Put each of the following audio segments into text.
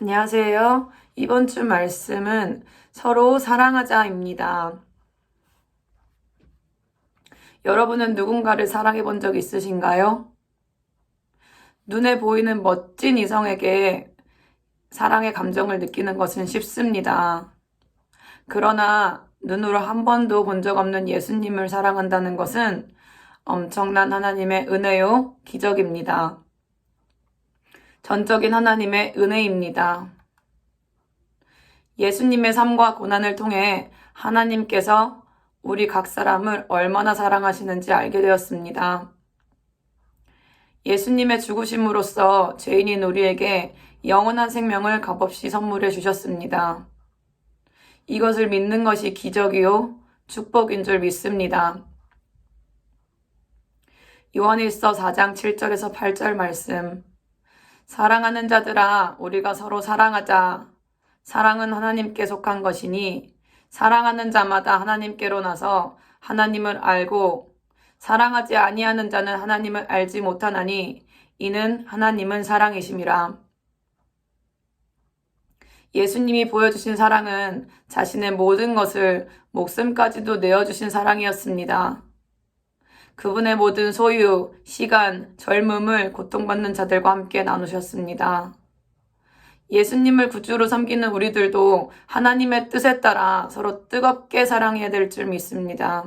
안녕하세요. 이번 주 말씀은 서로 사랑하자입니다. 여러분은 누군가를 사랑해 본 적 있으신가요? 눈에 보이는 멋진 이성에게 사랑의 감정을 느끼는 것은 쉽습니다. 그러나 눈으로 한 번도 본 적 없는 예수님을 사랑한다는 것은 엄청난 하나님의 은혜요, 기적입니다. 전적인 하나님의 은혜입니다. 예수님의 삶과 고난을 통해 하나님께서 우리 각 사람을 얼마나 사랑하시는지 알게 되었습니다. 예수님의 죽으심으로써 죄인인 우리에게 영원한 생명을 값없이 선물해 주셨습니다. 이것을 믿는 것이 기적이요, 축복인 줄 믿습니다. 요한일서 4장 7절에서 8절 말씀. 사랑하는 자들아, 우리가 서로 사랑하자. 사랑은 하나님께 속한 것이니, 사랑하는 자마다 하나님께로 나서 하나님을 알고, 사랑하지 아니하는 자는 하나님을 알지 못하나니, 이는 하나님은 사랑이심이라. 예수님이 보여주신 사랑은 자신의 모든 것을 목숨까지도 내어주신 사랑이었습니다. 그분의 모든 소유, 시간, 젊음을 고통받는 자들과 함께 나누셨습니다. 예수님을 구주로 섬기는 우리들도 하나님의 뜻에 따라 서로 뜨겁게 사랑해야 될 줄 믿습니다.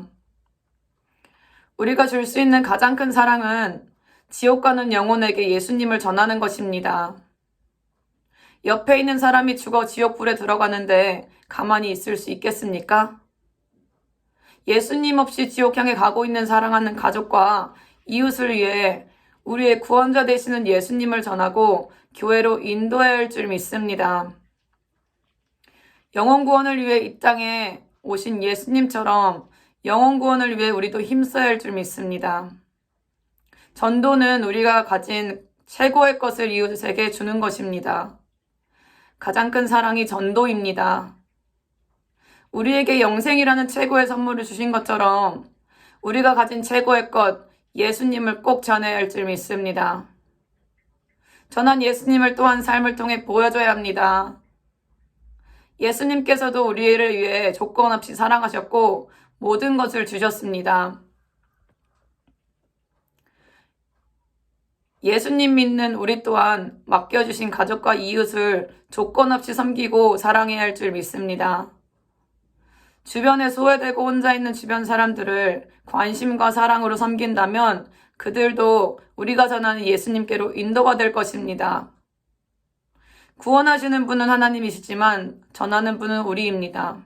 우리가 줄 수 있는 가장 큰 사랑은 지옥 가는 영혼에게 예수님을 전하는 것입니다. 옆에 있는 사람이 죽어 지옥불에 들어가는데 가만히 있을 수 있겠습니까? 예수님 없이 지옥 향해 가고 있는 사랑하는 가족과 이웃을 위해 우리의 구원자 되시는 예수님을 전하고 교회로 인도해야 할 줄 믿습니다. 영혼 구원을 위해 이 땅에 오신 예수님처럼 영혼 구원을 위해 우리도 힘써야 할 줄 믿습니다. 전도는 우리가 가진 최고의 것을 이웃에게 주는 것입니다. 가장 큰 사랑이 전도입니다. 우리에게 영생이라는 최고의 선물을 주신 것처럼 우리가 가진 최고의 것, 예수님을 꼭 전해야 할 줄 믿습니다. 전한 예수님을 또한 삶을 통해 보여줘야 합니다. 예수님께서도 우리를 위해 조건 없이 사랑하셨고 모든 것을 주셨습니다. 예수님 믿는 우리 또한 맡겨주신 가족과 이웃을 조건 없이 섬기고 사랑해야 할 줄 믿습니다. 주변에 소외되고 혼자 있는 주변 사람들을 관심과 사랑으로 섬긴다면 그들도 우리가 전하는 예수님께로 인도가 될 것입니다. 구원하시는 분은 하나님이시지만 전하는 분은 우리입니다.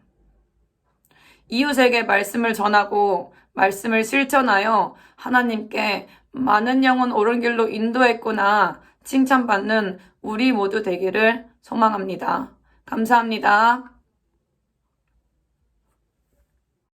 이웃에게 말씀을 전하고 말씀을 실천하여 하나님께 많은 영혼 옳은 길로 인도했구나 칭찬받는 우리 모두 되기를 소망합니다. 감사합니다.